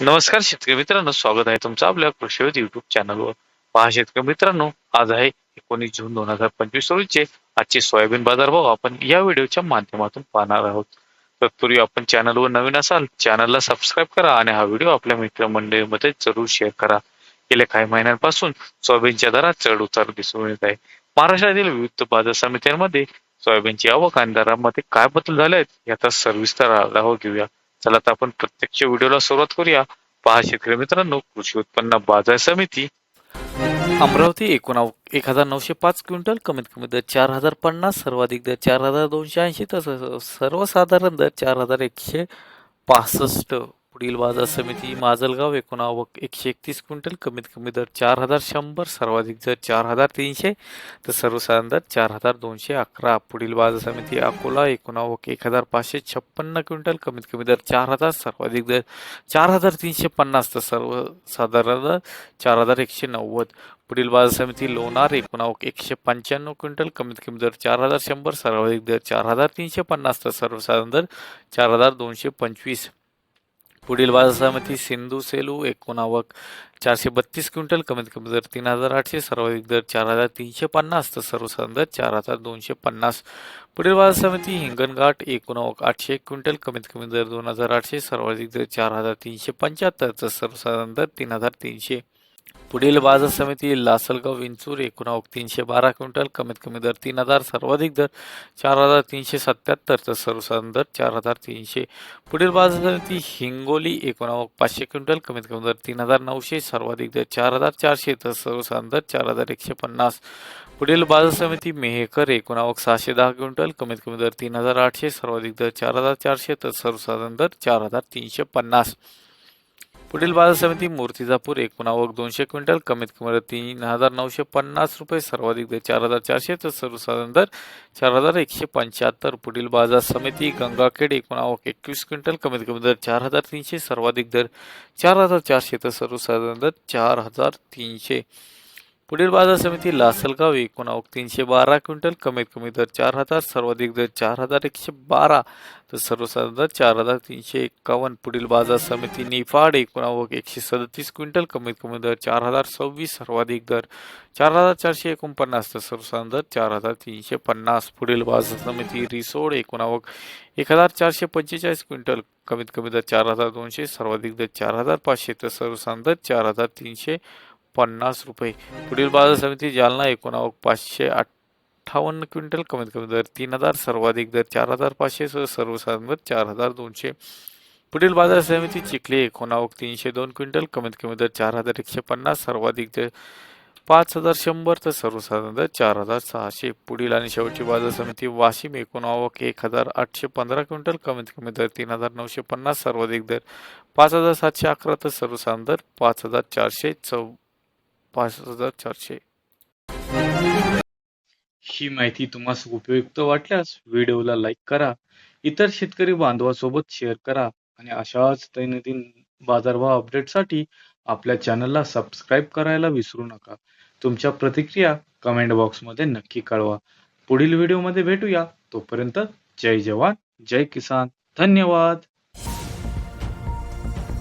नमस्कार शेतकरी मित्रांनो स्वागत आहे तुमचं आपल्या कृषीवत युट्यूब चॅनलवर पहा शेतकरी मित्रांनो आज आहे एकोणीस जून दोन हजार पंचवीस रोजीचे आजचे सोयाबीन बाजार भाव आपण या व्हिडिओच्या माध्यमातून पाहणार आहोत. तत्पूर्वी आपण चॅनलवर नवीन असाल चॅनलला सबस्क्राईब करा आणि हा व्हिडिओ आपल्या मित्रमंडळीमध्ये जरूर शेअर करा. गेल्या काही महिन्यांपासून सोयाबीनच्या दरात चढ उतार दिसून येत आहे. महाराष्ट्रातील विविध बाजार समित्यांमध्ये सोयाबीनची आवक आणि दरामध्ये काय बदल झाले आहेत याचा सविस्तर आढावा घेऊया. चला तर आपण प्रत्यक्ष व्हिडिओला सुरुवात करूया. पहा शेतकरी मित्रांनो कृषी उत्पन्न बाजार समिती. अमरावती एकोणाव एक हजार नऊशे पाच क्विंटल कमीत कमी दर चार हजार पन्नास सर्वाधिक दर चार हजार दोनशे ऐंशी तसंच सर्वसाधारण दर चार हजार एकशे पासष्ट. पुढील बाजार समिती माजलगाव एकोणावक एकशे एकतीस क्विंटल कमीत कमी दर चार हजार शंभर सर्वाधिक दर चार हजार तीनशे तर सर्वसाधारण दर चार हजार दोनशे अकरा. पुढील बाजार समिती अकोला एकोणावक एक हजार पाचशे छप्पन्न क्विंटल कमीत कमी दर चार हजार सर्वाधिक दर चार हजार तीनशे पन्नास तर सर्वसाधारण दर चार हजार एकशे नव्वद. पुढील बाजार समिती लोणार एकोणावक एकशे पंच्याण्णव क्विंटल कमीत कमी दर चार हजार शंभर सर्वाधिक दर चार हजार तीनशे पन्नास तर सर्वसाधारण दर चार हजार दोनशे पंचवीस. पुढील बाजार समिती सिंधू सेलू एकोणावक चारशे बत्तीस क्विंटल कमीत कमी दर तीन हजार आठशे सर्वाधिक दर चार हजार तीनशे पन्नास तर सर्वसाधारण दर चार हजार दोनशे पन्नास. पुढील बाजार समिती हिंगणघाट एकोणावक आठशे एक क्विंटल कमीत कमी दर दोन हजार आठशे सर्वाधिक दर चार हजार तीनशे पंच्याहत्तर तर सर्वसाधारण दर तीन हजार तीनशे. पुढील बाजार समिती लासलगाव विंचूर एकोणावक तीनशे बारा क्विंटल कमीत कमी दर तीन हजार सर्वाधिक दर चार हजार तीनशे सत्याहत्तर तर सर्वसाधारण दर चार हजार तीनशे. पुढील बाजार समिती हिंगोली एकोणावक पाचशे क्विंटल कमीत कमी दर तीन हजार नऊशे सर्वाधिक दर चार हजार चारशे तर सर्वसाधारण दर चार हजार एकशे पन्नास. पुढील बाजार समिती मेहकर एकोणावक सहाशे दहा क्विंटल कमीत कमी दर तीन हजार आठशे सर्वाधिक दर चार हजार चारशे तर सर्वसाधारण दर चार हजार तीनशे पन्नास. पुढील बाजार समिती मूर्तिजापूर एकोणावक दोनशे क्विंटल कमीत कमी दर तीन हजार नऊशे पन्नास रुपये सर्वाधिक दर चार हजार चारशे तर सर्वसाधारण दर चार हजार एकशे पंच्याहत्तर. पुढील बाजार समिती गंगाखेड एकोणावक एकवीस क्विंटल कमीत कमी दर चार हजार तीनशे सर्वाधिक दर चार हजार चारशे तर सर्वसाधारण दर चार हजार तीनशे. पुढील बाजार समिती लासलगाव एकोणावक तीनशे बारा क्विंटल कमीत कमी दर चार हजार सर्वाधिक दर चार हजार एकशे बारा तर सर्वसाधारण दर चार हजार तीनशे एक्कावन्न पुढील बाजार समिती निफाड एकोणावक एकशे सदतीस क्विंटल कमीत कमी दर चार हजार सव्वीस सर्वाधिक दर चार हजार चारशे एकोणपन्नास तर सर्वसाधारण दर चार हजार तीनशे पन्नास. पुढील बाजार समिती रिसोड एकोणावक एक हजार चारशे पंचेचाळीस क्विंटल कमीत कमी दर चार हजार दोनशे सर्वाधिक दर चार हजार पाचशे तर सर्वसाधारण दर चार हजार तीनशे पन्नास रुपये. पुढील बाजार समिती जालना एकोणावक पाचशे अठ्ठावन्न क्विंटल कमीत कमी दर तीन हजार सर्वाधिक दर चार हजार पाचशे सर्वसाधारण दर चार हजार दोनशे. पुढील बाजार समिती चिखली एकोणावक तीनशे दोन क्विंटल कमीत कमी दर चार हजार एकशे पन्नास सर्वाधिक दर पाच हजार शंभर तर सर्वसाधारण दर चार हजार सहाशे. पुढील आणि शेवटची बाजार समिती वाशिम एकोणावक एक हजार आठशे पंधरा क्विंटल कमीत कमी दर तीन हजार नऊशे पन्नास सर्वाधिक दर पाच हजार सातशे अकरा तर सर्वसाधारण दर पाच हजार चारशे चौ पाच हजार चारशे. ही माहिती तुम्हाला उपयुक्त वाटल्यास व्हिडिओला लाईक करा इतर शेतकरी बांधवासोबत शेअर करा आणि अशाच दैनंदिन बाजारभाव अपडेटसाठी आपल्या चॅनलला सबस्क्राईब करायला विसरू नका. तुमच्या प्रतिक्रिया कमेंट बॉक्समध्ये नक्की कळवा. पुढील व्हिडिओमध्ये भेटूया. तोपर्यंत जय जवान जय किसान. धन्यवाद.